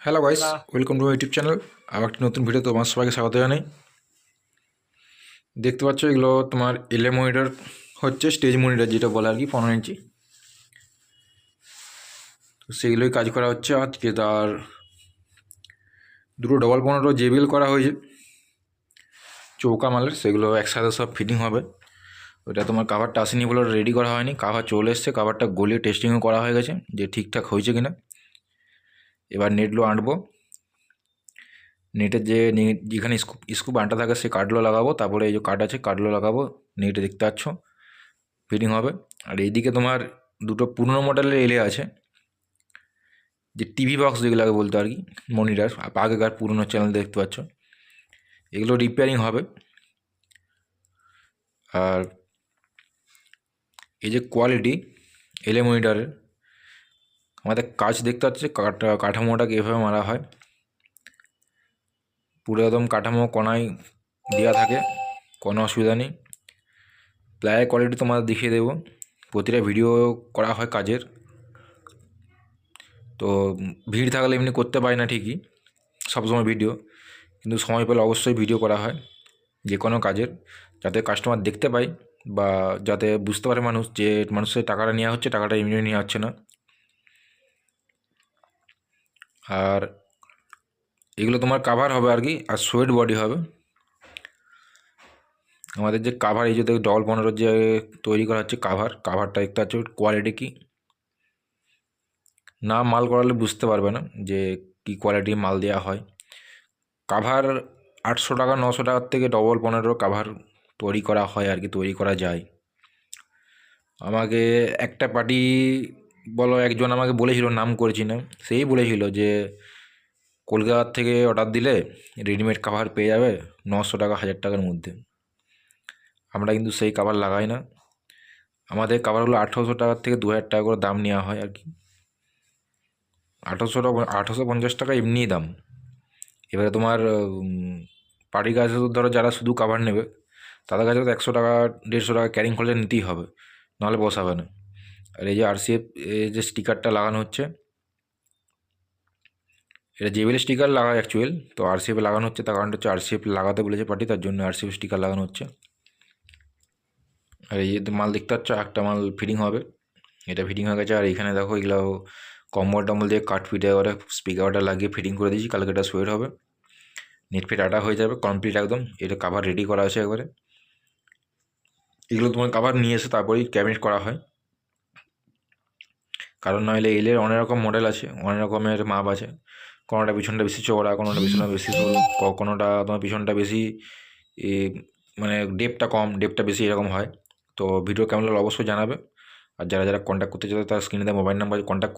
Hello guys welcome to YouTube channel আবার একটি নতুন ভিডিও তোমার সবাইকে স্বাগত জানাই। দেখতে পাচ্ছ এগুলো তোমার এলএ মনিটর হচ্ছে স্টেজ মনিটর যেটা বলে আর কি পনেরো ইঞ্চি। তো সেগুলোই কাজ করা হচ্ছে আজকে। তার দুটো ডবল পনেরো জেবিএল করা হয়েছে। চৌকা মালের সেগুলো একসাথে সব ফিটিং হবে। ওটা তোমার কাভারটা আসেনি বলে রেডি করা হয়নি। কাভার চলে এসছে কাভারটা গলিয়ে টেস্টিংও করা হয়ে গেছে যে ঠিকঠাক হয়েছে কিনা। এবার নেটগুলো আঁটবো নেটের যে যেখানে স্কুপ স্কুপ আঁটা থাকে সেই কার্ডগুলো লাগাবো। তারপরে এই যে কার্ড আছে কার্ডগুলো লাগাবো। নেটে দেখতে পাচ্ছ ফিটিং হবে। আর এইদিকে তোমার দুটো পুরনো মডেলের এলে আছে। যে টিভি বক্স যেগুলোকে বলতো আর কি মনিটার আগেকার পুরনো চ্যানেল দেখতে পাচ্ছ। এগুলো রিপেয়ারিং হবে। আর এই যে কোয়ালিটি এলে মনিটারের আমাদের কাজ দেখতে পাচ্ছি কাঠা কাঠামোটাকে এভাবে মারা হয়। পুরো একদম কাঠামো কোনায় দেওয়া থাকে, কোনো অসুবিধা নেই। প্লায়ের কোয়ালিটি তোমাদের দেখিয়ে দেবো। প্রতিটা ভিডিও করা হয় কাজের। তো ভিড় থাকলে এমনি করতে পারি না ঠিকই, সবসময় ভিডিও কিন্তু সময় পেলে অবশ্যই ভিডিও করা হয়, যে কোনো কাজের। যাতে কাস্টমার দেখতে পায় বা যাতে বুঝতে পারে মানুষ যে মানুষের টাকাটা নেওয়া হচ্ছে, টাকাটা এমনি নেওয়া হচ্ছে না। আর এগুলো তোমার কাভার হবে আর কি, আর সোয়েট বডি হবে। আমাদের যে কাভার এই যে ডবল পনেরোর যে তৈরি করা হচ্ছে কাভার কাভারটা দেখতে পাচ্ছ কোয়ালিটি কি। না মাল করালে বুঝতে পারবে না যে কি কোয়ালিটি মাল দেওয়া হয়। কাভার আটশো টাকা, নশো টাকার থেকে ডবল পনেরো কাভার তৈরি করা হয় আর কি, তৈরি করা যায়। আমাকে একটা পার্টি বলো, একজন আমাকে বলেছিল, নাম করেছি না সেই বলেছিল যে, কলকাতার থেকে অর্ডার দিলে রেডিমেড কাভার পেয়ে যাবে নশো টাকা, হাজার টাকার মধ্যে। আমরা কিন্তু সেই কাভার লাগাই না। আমাদের কাভারগুলো আঠেরোশো টাকার থেকে দু হাজার টাকা করে দাম নেওয়া হয় আর কি। আঠেরোশো টাকা, আঠেরোশো পঞ্চাশ টাকা এমনিই দাম। এবারে তোমার পার্টি কাছে তো ধরো যারা শুধু কাভার নেবে, তাদের কাছে তো একশো টাকা, দেড়শো টাকা ক্যারিং খরচা নিতেই হবে, নাহলে বসাবে না। আর এই যে আরসিএফ যে স্টিকারটা লাগানো হচ্ছে। এটা জেবিএল স্টিকার লাগায় অ্যাকচুয়াল তো আরসিএফ লাগানো হচ্ছে, তার কারণটা হচ্ছে আরসিএফ লাগাতে বলেছে পার্টি, তার জন্য আরসিএফ স্টিকার লাগানো হচ্ছে। আর এই যে মাল দেখতে পাচ্ছ, একটা মাল ফিটিং হবে। এটা ফিটিং হয়ে গেছে, আর এখানে দেখো, এগুলো কম্বল টম্বল দিয়ে কাঠ ফিটে করে স্পিকারটা লাগিয়ে ফিটিং করে দিয়েছি, কালকে এটা সোয়েট হবে। নেট ফিট আটা হয়ে যাবে কমপ্লিট একদম। এটা কাভার রেডি করা আছে একবারে। এগুলো তোমার কাভার নিয়ে এসে তারপরেই ক্যাবিনেট করা হয়। কারণ নইলে এলের অনেক রকম মডেল আছে অনেক রকমের মাপ আছে। কোনোটা পিছনটা বেশি চওড়া, কোনোটা পিছনটা বেশি সরু কোনোটা তোমার পিছনটা বেশি মানে ডেপটা কম ডেপটা বেশি এরকম হয়। তো ভিডিও কেমন লাগল অবশ্যই জানাবে। আর যারা যারা কন্ট্যাক্ট করতে চাও তারা স্ক্রিনে মোবাইল নাম্বার কন্ট্যাক্ট